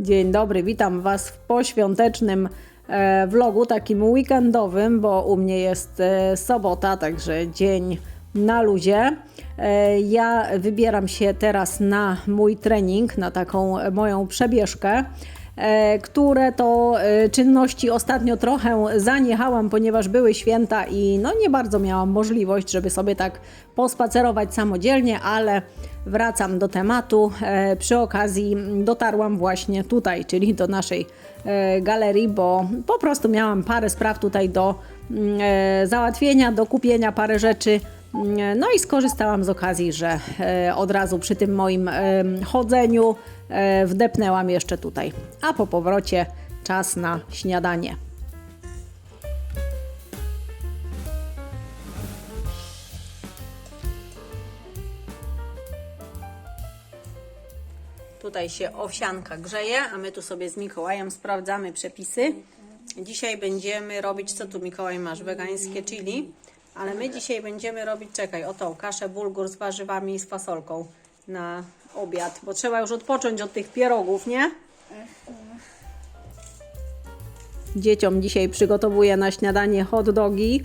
Dzień dobry, witam Was w poświątecznym e, vlogu, takim weekendowym, bo u mnie jest e, sobota, także dzień na luzie. E, ja wybieram się teraz na mój trening, na taką moją przebieżkę. E, Które to e, czynności ostatnio trochę zaniechałam, ponieważ były święta i no nie bardzo miałam możliwość, żeby sobie tak pospacerować samodzielnie, ale wracam do tematu. E, Przy okazji dotarłam właśnie tutaj, czyli do naszej galerii, bo po prostu miałam parę spraw tutaj do mm, załatwienia, do kupienia parę rzeczy. No i skorzystałam z okazji, że e, od razu przy tym moim em, chodzeniu e, wdepnęłam jeszcze tutaj. A po powrocie czas na śniadanie. Tutaj się owsianka grzeje, a my tu sobie z Mikołajem sprawdzamy przepisy. Dzisiaj będziemy robić, co tu Mikołaj masz, wegańskie chili, ale my dzisiaj będziemy robić, czekaj, o tą kaszę bulgur z warzywami i z fasolką na obiad, bo trzeba już odpocząć od tych pierogów, nie? Dzieciom dzisiaj przygotowuję na śniadanie hot dogi.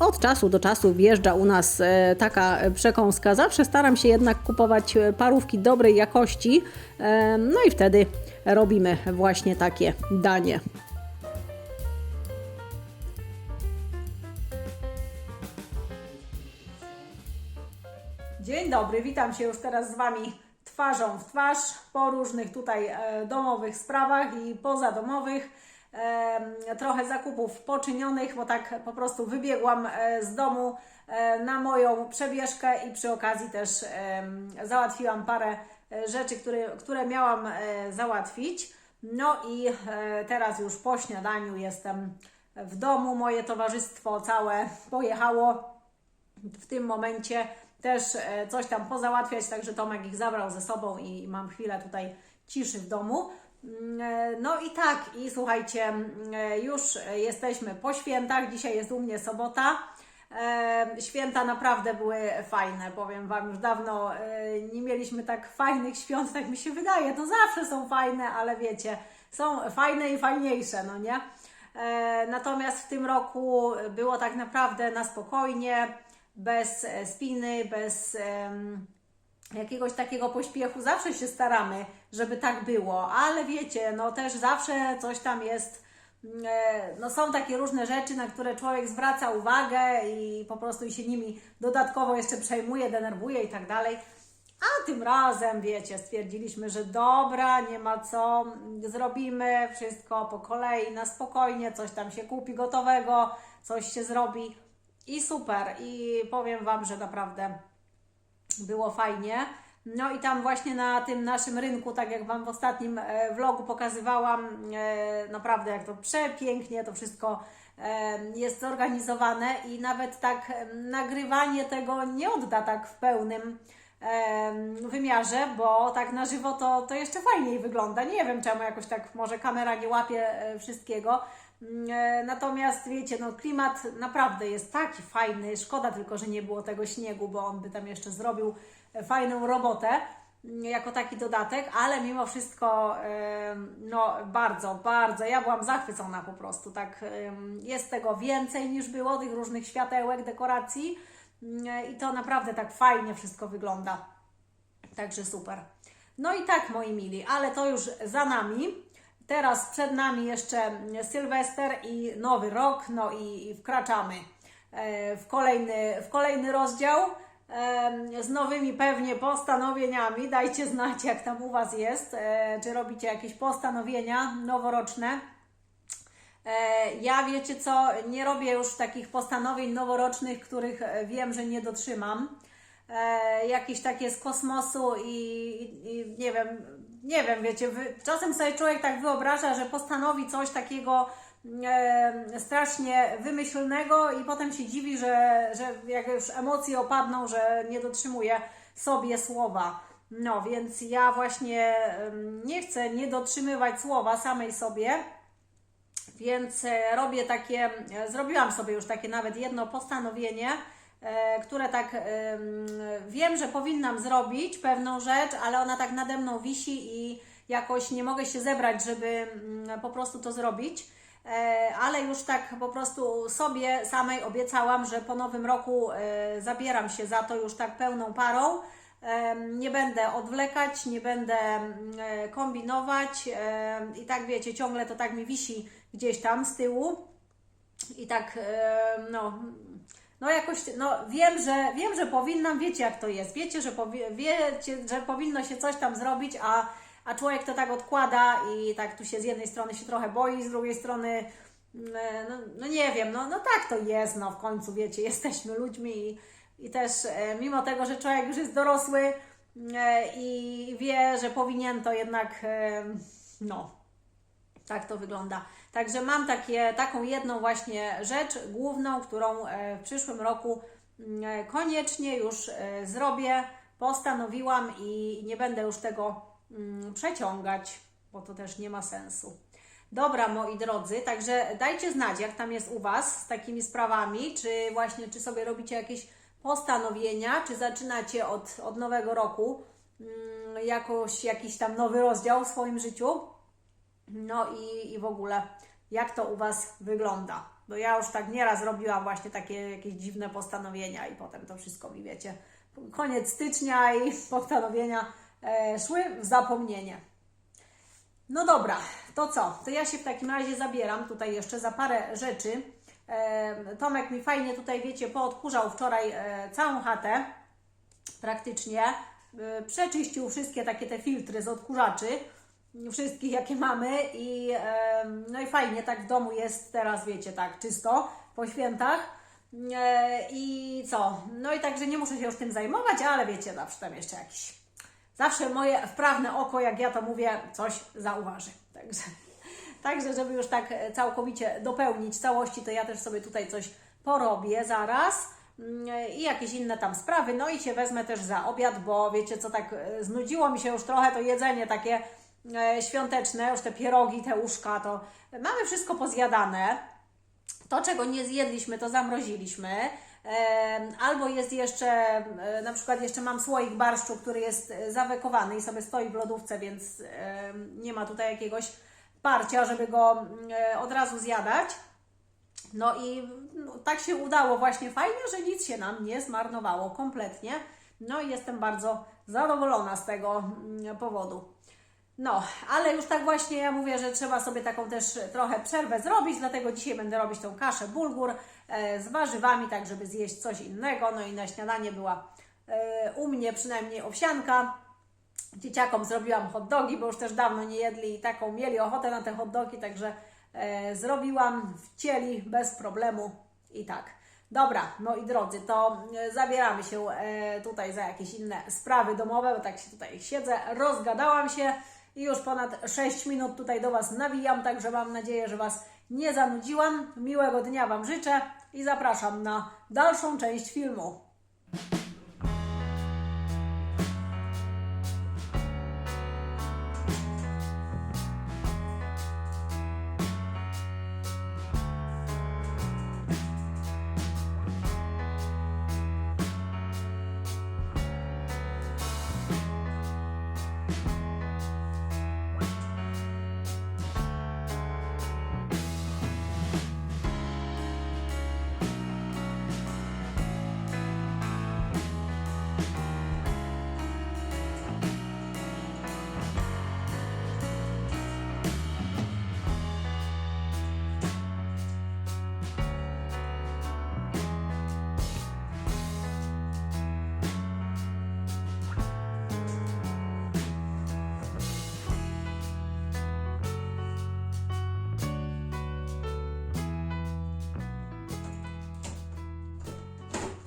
Od czasu do czasu wjeżdża u nas e, taka przekąska. Zawsze staram się jednak kupować e, parówki dobrej jakości. No i wtedy robimy właśnie takie danie. Dzień dobry, witam się już teraz z Wami twarzą w twarz po różnych tutaj e, domowych sprawach i pozadomowych. Trochę zakupów poczynionych, bo tak po prostu wybiegłam e, z domu e, na moją przebieżkę i przy okazji też załatwiłam parę rzeczy, które, które miałam załatwić. No i teraz już po śniadaniu jestem w domu. Moje towarzystwo całe pojechało w tym momencie też e, coś tam pozałatwiać, także Tomek ich zabrał ze sobą i mam chwilę tutaj ciszy w domu. Mm, e, No i tak, i słuchajcie, mm, e, już jesteśmy po świętach, dzisiaj jest u mnie sobota. Święta naprawdę były fajne, powiem Wam, już dawno nie mieliśmy tak fajnych świąt, tak mi się wydaje, to zawsze są fajne, ale wiecie, są fajne i fajniejsze, no nie? Natomiast w tym roku było tak naprawdę na spokojnie, bez e, spiny, bez jakiegoś takiego pośpiechu. Zawsze się staramy, żeby tak było, ale wiecie, no też zawsze coś tam jest. mm, e, No są takie różne rzeczy, na które człowiek zwraca uwagę i po prostu się nimi dodatkowo jeszcze przejmuje, denerwuje i tak dalej. A tym razem, wiecie, stwierdziliśmy, że dobra, nie ma co, zrobimy wszystko po kolei, na spokojnie, coś tam się kupi gotowego, coś się zrobi i super. I powiem Wam, że naprawdę było fajnie. No i tam właśnie na tym naszym rynku, tak jak Wam w ostatnim e, vlogu pokazywałam, e, naprawdę jak to przepięknie to wszystko e, jest zorganizowane i nawet tak nagrywanie tego nie odda tak w pełnym wymiarze, bo tak na żywo to, to jeszcze fajniej wygląda. Nie wiem czemu jakoś tak może kamera nie łapie e, wszystkiego. Mm, e, Natomiast wiecie, no klimat naprawdę jest taki fajny. Szkoda tylko, że nie było tego śniegu, bo on by tam jeszcze zrobił e, fajną robotę mm, jako taki dodatek, ale mimo wszystko no bardzo, bardzo, ja byłam zachwycona po prostu, tak jest tego więcej niż było, tych różnych światełek, dekoracji i to naprawdę tak fajnie wszystko wygląda. Także super. No i tak, moi mili, ale to już za nami. Teraz przed nami jeszcze Sylwester i Nowy Rok, no i, i wkraczamy e, w kolejny, w kolejny rozdział e, z nowymi pewnie postanowieniami. Dajcie znać, jak tam u Was jest, e, czy robicie jakieś postanowienia noworoczne. E, Ja wiecie co, nie robię już takich postanowień noworocznych, których e, wiem, że nie dotrzymam. E, jakieś takie z kosmosu i, i, nie wiem, nie wiem, wiecie, czasem sobie człowiek tak wyobraża, że postanowi coś takiego e, strasznie wymyślnego i potem się dziwi, że, że jak już emocje opadną, że nie dotrzymuje sobie słowa. No, więc ja właśnie nie chcę nie dotrzymywać słowa samej sobie, więc e, robię takie, e, zrobiłam sobie już takie nawet jedno postanowienie, e, które tak em, wiem, że powinnam zrobić pewną rzecz, ale ona tak nade mną wisi i, jakoś nie mogę się zebrać, żeby mm, po prostu to zrobić. Ale już tak po prostu sobie samej obiecałam, że po nowym roku zabieram się za to już tak pełną parą. Nie będę odwlekać, nie będę mm, kombinować i tak wiecie, ciągle to tak mi wisi gdzieś tam z tyłu. I tak e, no, no jakoś, no wiem, że wiem, że powinnam, wiecie jak to jest, wiecie, że, powi- wiecie, że powinno się coś tam zrobić, a, a człowiek to tak odkłada i tak tu się z jednej strony się trochę boi, z drugiej strony mm, e, no, no nie wiem, no, no tak to jest, no w końcu wiecie, jesteśmy ludźmi i, i też e, mimo tego, że człowiek już jest dorosły e, i wie, że powinien to jednak, no tak to wygląda. Także mam takie, taką jedną właśnie rzecz główną, którą e, w przyszłym roku mm, e, koniecznie już e, zrobię. Postanowiłam i nie będę już tego mm, przeciągać, bo to też nie ma sensu. Dobra, moi drodzy, także dajcie znać, jak tam jest u Was z takimi sprawami, czy właśnie, czy sobie robicie jakieś postanowienia, czy zaczynacie od, od nowego roku mm, jakoś, jakiś tam nowy rozdział w swoim życiu. No i, i w ogóle, jak to u Was wygląda? Bo ja już tak nieraz robiłam właśnie takie jakieś dziwne postanowienia i potem to wszystko mi wiecie. Koniec stycznia i postanowienia e, szły w zapomnienie. No dobra, to co? To ja się w takim razie zabieram tutaj jeszcze za parę rzeczy. E, Tomek mi fajnie tutaj, wiecie, poodkurzał wczoraj e, całą chatę praktycznie. E, Przeczyścił wszystkie takie te filtry z odkurzaczy, wszystkich jakie mamy i no i fajnie tak w domu jest teraz, wiecie, tak czysto po świętach. E, I co? No i także nie muszę się już tym zajmować, ale wiecie, zawsze tam jeszcze jakiś. Zawsze moje wprawne oko, jak ja to mówię, coś zauważy. Także, także żeby już tak całkowicie dopełnić całości, to ja też sobie tutaj coś porobię zaraz. Mm, I jakieś inne tam sprawy. No i się wezmę też za obiad, bo wiecie co, tak e, znudziło mi się już trochę to jedzenie takie świąteczne, już te pierogi, te uszka, to mamy wszystko pozjadane. To, czego nie zjedliśmy, to zamroziliśmy. Em, Albo jest jeszcze, e, na przykład jeszcze mam słoik barszczu, który jest e, zawekowany i sobie stoi w lodówce, więc nie ma tutaj jakiegoś parcia, żeby go e, od razu zjadać. No i no, tak się udało właśnie fajnie, że nic się nam nie zmarnowało kompletnie. No i jestem bardzo zadowolona z tego mm, powodu. No, ale już tak właśnie ja mówię, że trzeba sobie taką też trochę przerwę zrobić, dlatego dzisiaj będę robić tą kaszę bulgur e, z warzywami, tak żeby zjeść coś innego. No i na śniadanie była e, u mnie przynajmniej owsianka. Dzieciakom zrobiłam hot dogi, bo już też dawno nie jedli i taką mieli ochotę na te hot dogi, także e, zrobiłam, wcięli bez problemu i tak. Dobra, moi drodzy, to zabieramy się tutaj za jakieś inne sprawy domowe, bo tak się tutaj siedzę, rozgadałam się i już ponad 6 minut tutaj do Was nawijam, także mam nadzieję, że Was nie zanudziłam. Miłego dnia Wam życzę i zapraszam na dalszą część filmu.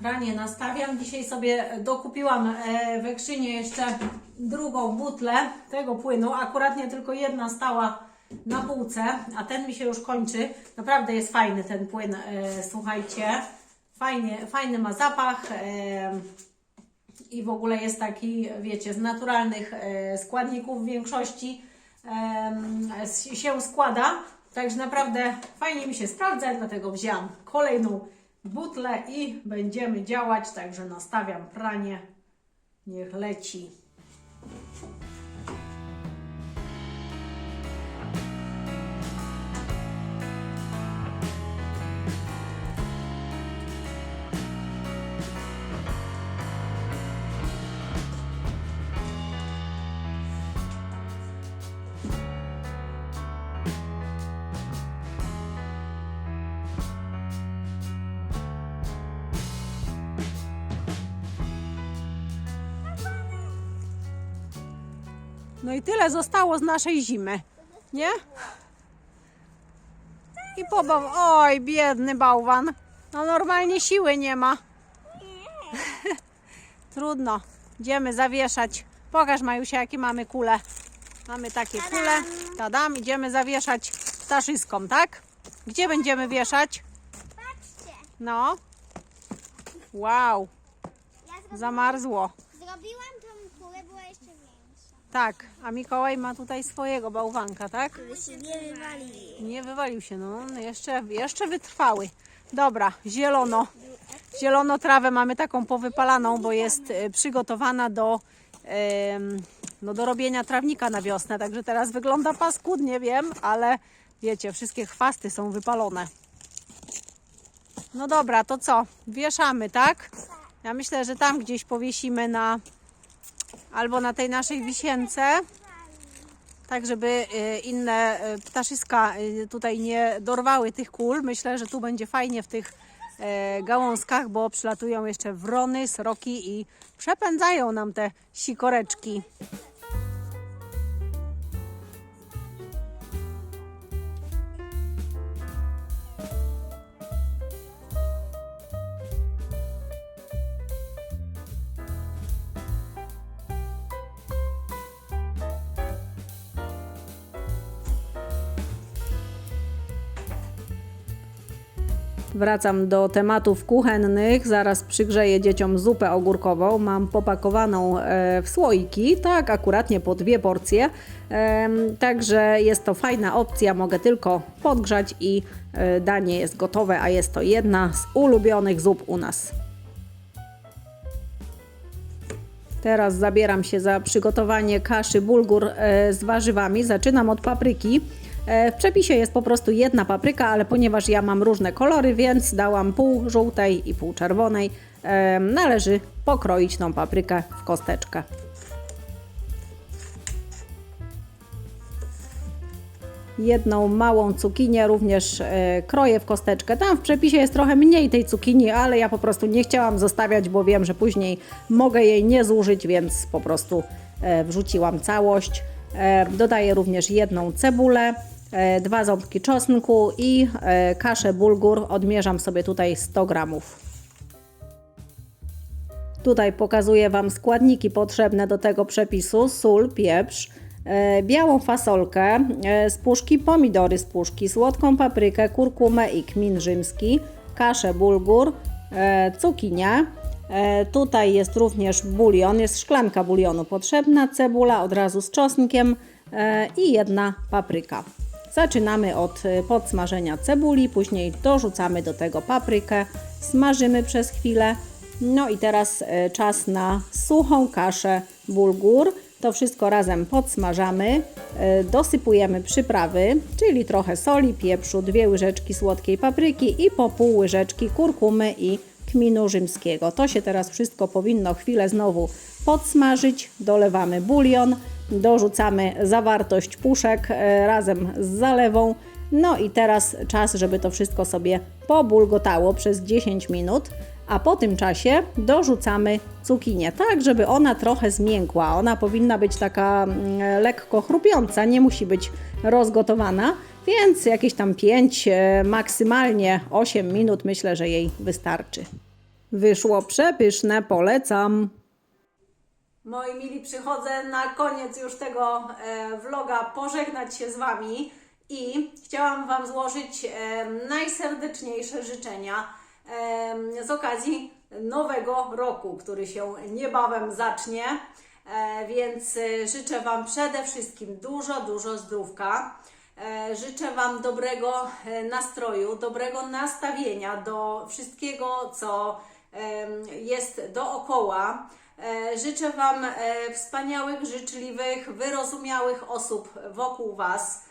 Pranie nastawiam. Dzisiaj sobie dokupiłam e, w Krzynie jeszcze drugą butlę tego płynu. Akurat nie tylko jedna stała na półce, a ten mi się już kończy. Naprawdę jest fajny ten płyn, e, słuchajcie. Fajnie, fajny ma zapach e, i w ogóle jest taki, wiecie, z naturalnych składników w większości się składa. Także naprawdę fajnie mi się sprawdza, dlatego wzięłam kolejną butlę i będziemy działać. Także nastawiam pranie. Niech leci. No i tyle zostało z naszej zimy, nie? I pobaw... Oj, biedny bałwan. No normalnie siły nie ma. Trudno. Idziemy zawieszać. Pokaż Majusia, jakie mamy kule. Mamy takie kule. Tadam. Idziemy zawieszać ptaszyskom, tak? Gdzie będziemy wieszać? Patrzcie, No. Wow, zamarzło. zrobiłam tą kulę, była jeszcze. Tak, a Mikołaj ma tutaj swojego bałwanka, tak? Żeby się nie wywalili. Nie wywalił się, no jeszcze, jeszcze wytrwały. Dobra, zielono. Zielono trawę mamy taką powypalaną, bo jest e, przygotowana do, no, do robienia trawnika na wiosnę. Także teraz wygląda paskudnie, wiem, ale wiecie, wszystkie chwasty są wypalone. No dobra, to co? Wieszamy, tak? Ja myślę, że tam gdzieś powiesimy na albo na tej naszej wisience. Tak, żeby y, inne y, ptaszyska y, tutaj nie dorwały tych kul. Myślę, że tu będzie fajnie w tych e, gałązkach, bo przylatują jeszcze wrony, sroki i przepędzają nam te sikoreczki. Wracam do tematów kuchennych. Zaraz przygrzeję dzieciom zupę ogórkową. Mam popakowaną e, w słoiki, tak akuratnie po dwie porcje. Także jest to fajna opcja. Mogę tylko podgrzać i e, danie jest gotowe, a jest to jedna z ulubionych zup u nas. Teraz zabieram się za przygotowanie kaszy bulgur e, z warzywami. Zaczynam od papryki. E, W przepisie jest po prostu jedna papryka, ale ponieważ ja mam różne kolory, więc dałam pół żółtej i pół czerwonej. E, Należy pokroić tą paprykę w kosteczkę. Jedną małą cukinię również e, kroję w kosteczkę. Tam w przepisie jest trochę mniej tej cukinii, ale ja po prostu nie chciałam zostawiać, bo wiem, że później mogę jej nie zużyć, więc po prostu wrzuciłam całość. Dodaję również jedną cebulę, dwa ząbki czosnku i e, kaszę bulgur. Odmierzam sobie tutaj 100 gramów. Tutaj pokazuję Wam składniki potrzebne do tego przepisu: sól, pieprz, e, białą fasolkę, e, z puszki pomidory z puszki, słodką paprykę, kurkumę i kmin rzymski, kaszę bulgur, e, cukinię. E, Tutaj jest również bulion, jest szklanka bulionu potrzebna, cebula od razu z czosnkiem e, i jedna papryka. Zaczynamy od e, podsmażenia cebuli, później dorzucamy do tego paprykę, smażymy przez chwilę. No i teraz e, czas na suchą kaszę bulgur. To wszystko razem podsmażamy, e, dosypujemy przyprawy, czyli trochę soli, pieprzu, dwie łyżeczki słodkiej papryki i po pół łyżeczki kurkumy i kminu rzymskiego. To się teraz wszystko powinno chwilę znowu podsmażyć. Dolewamy bulion, dorzucamy zawartość puszek e, razem z zalewą. No i teraz czas, żeby to wszystko sobie pobulgotało przez 10 minut, a po tym czasie dorzucamy cukinię, tak żeby ona trochę zmiękła. Ona powinna być taka mm, lekko chrupiąca, nie musi być rozgotowana, więc jakieś tam 5, e, maksymalnie 8 minut myślę, że jej wystarczy. Wyszło przepyszne, polecam. Moi mili, przychodzę na koniec już tego e, vloga pożegnać się z Wami i chciałam Wam złożyć e, najserdeczniejsze życzenia z okazji nowego roku, który się niebawem zacznie. Więc życzę Wam przede wszystkim dużo, dużo zdrówka. E, Życzę Wam dobrego e, nastroju, dobrego nastawienia do wszystkiego, co jest dookoła. E, Życzę Wam wspaniałych, życzliwych, wyrozumiałych osób wokół Was.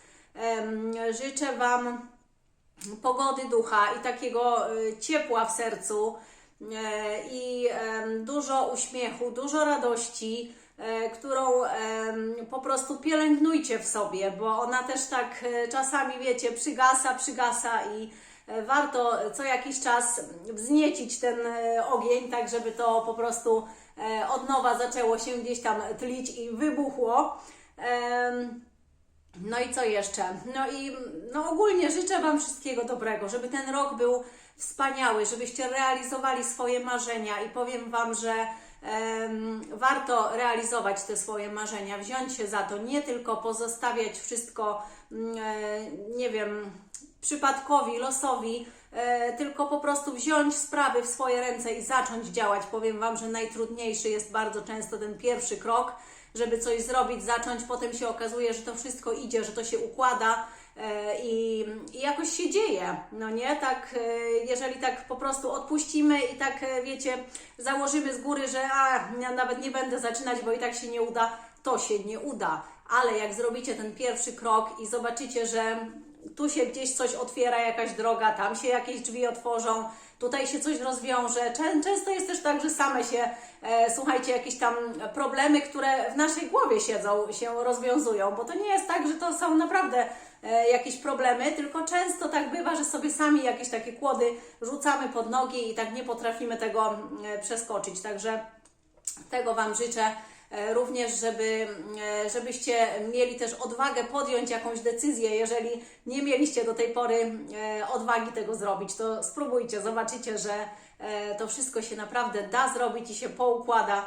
Życzę Wam pogody ducha i takiego ciepła w sercu i dużo uśmiechu, dużo radości, którą em, po prostu pielęgnujcie w sobie, bo ona też tak e, czasami, wiecie, przygasa, przygasa i e, warto co jakiś czas wzniecić ten e, ogień, tak żeby to po prostu e, od nowa zaczęło się gdzieś tam tlić i wybuchło. No i co jeszcze? No i no ogólnie życzę Wam wszystkiego dobrego, żeby ten rok był wspaniały, żebyście realizowali swoje marzenia i powiem Wam, że warto realizować te swoje marzenia, wziąć się za to, nie tylko pozostawiać wszystko, mm, e, nie wiem, przypadkowi, losowi, e, tylko po prostu wziąć sprawy w swoje ręce i zacząć działać. Powiem Wam, że najtrudniejszy jest bardzo często ten pierwszy krok, żeby coś zrobić, zacząć, potem się okazuje, że to wszystko idzie, że to się układa i, i jakoś się dzieje, no nie? Tak, e, jeżeli tak po prostu odpuścimy i tak, e, wiecie, założymy z góry, że a, ja nawet nie będę zaczynać, bo i tak się nie uda, to się nie uda. Ale jak zrobicie ten pierwszy krok i zobaczycie, że tu się gdzieś coś otwiera, jakaś droga, tam się jakieś drzwi otworzą, tutaj się coś rozwiąże. Czę- Często jest też tak, że same się, e, słuchajcie, jakieś tam problemy, które w naszej głowie siedzą, się rozwiązują, bo to nie jest tak, że to są naprawdę e, jakieś problemy, tylko często tak bywa, że sobie sami jakieś takie kłody rzucamy pod nogi i tak nie potrafimy tego e, przeskoczyć. Także tego Wam życzę. E, Również, żeby, e, żebyście mieli też odwagę podjąć jakąś decyzję. Jeżeli nie mieliście do tej pory e, odwagi tego zrobić, to spróbujcie, zobaczycie, że e, to wszystko się naprawdę da zrobić i się poukłada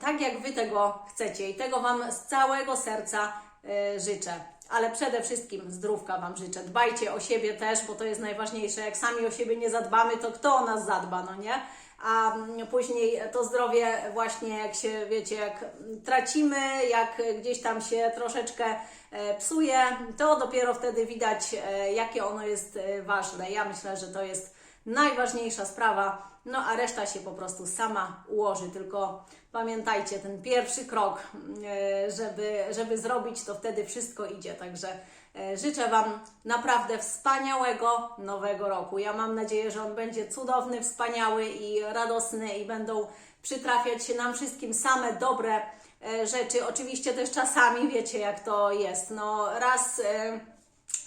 tak, jak Wy tego chcecie. I tego Wam z całego serca e, życzę. Ale przede wszystkim zdrówka Wam życzę. Dbajcie o siebie też, bo to jest najważniejsze. Jak sami o siebie nie zadbamy, to kto o nas zadba, no nie? A mm, później to zdrowie właśnie jak się, wiecie, jak tracimy, jak gdzieś tam się troszeczkę e, psuje, to dopiero wtedy widać, e, jakie ono jest e, ważne. Ja myślę, że to jest najważniejsza sprawa, no a reszta się po prostu sama ułoży, tylko pamiętajcie, ten pierwszy krok, e, żeby, żeby zrobić, to wtedy wszystko idzie, także e, życzę Wam naprawdę wspaniałego nowego roku. Ja mam nadzieję, że on będzie cudowny, wspaniały i radosny i będą przytrafiać się nam wszystkim same dobre e, rzeczy. Oczywiście też czasami wiecie, jak to jest. No raz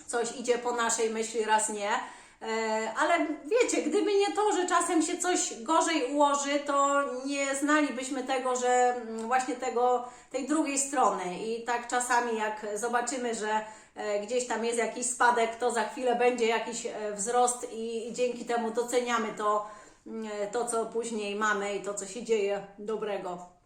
coś idzie po naszej myśli, raz nie. E, Ale wiecie, gdyby nie to, że czasem się coś gorzej ułoży, to nie znalibyśmy tego, że mm, właśnie tego, tej drugiej strony. I tak czasami, jak zobaczymy, że e, gdzieś tam jest jakiś spadek, to za chwilę będzie jakiś e, wzrost i, dzięki temu doceniamy to, mm, to, co później mamy i to, co się dzieje dobrego.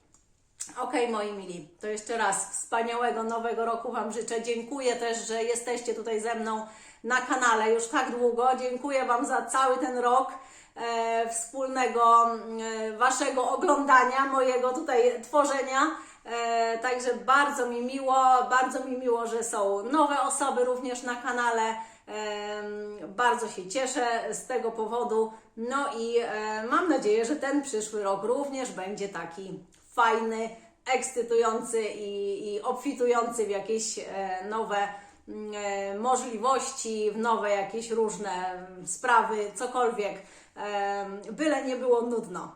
Okej, moi mili, to jeszcze raz wspaniałego nowego roku Wam życzę. Dziękuję też, że jesteście tutaj ze mną na kanale już tak długo. Dziękuję Wam za cały ten rok e, wspólnego e, Waszego oglądania, mojego tutaj tworzenia. E, także bardzo mi miło, bardzo mi miło, że są nowe osoby również na kanale. Em, Bardzo się cieszę z tego powodu. No i e, mam nadzieję, że ten przyszły rok również będzie taki fajny, ekscytujący i, i obfitujący w jakieś e, nowe e, możliwości, w nowe jakieś różne mm, sprawy, cokolwiek. Byle nie było nudno.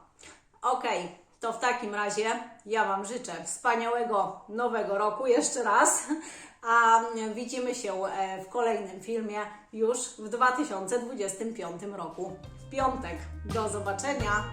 Okej, to w takim razie ja Wam życzę wspaniałego nowego roku jeszcze raz, a widzimy się e, w kolejnym filmie już w 2025 roku w piątek. Do zobaczenia!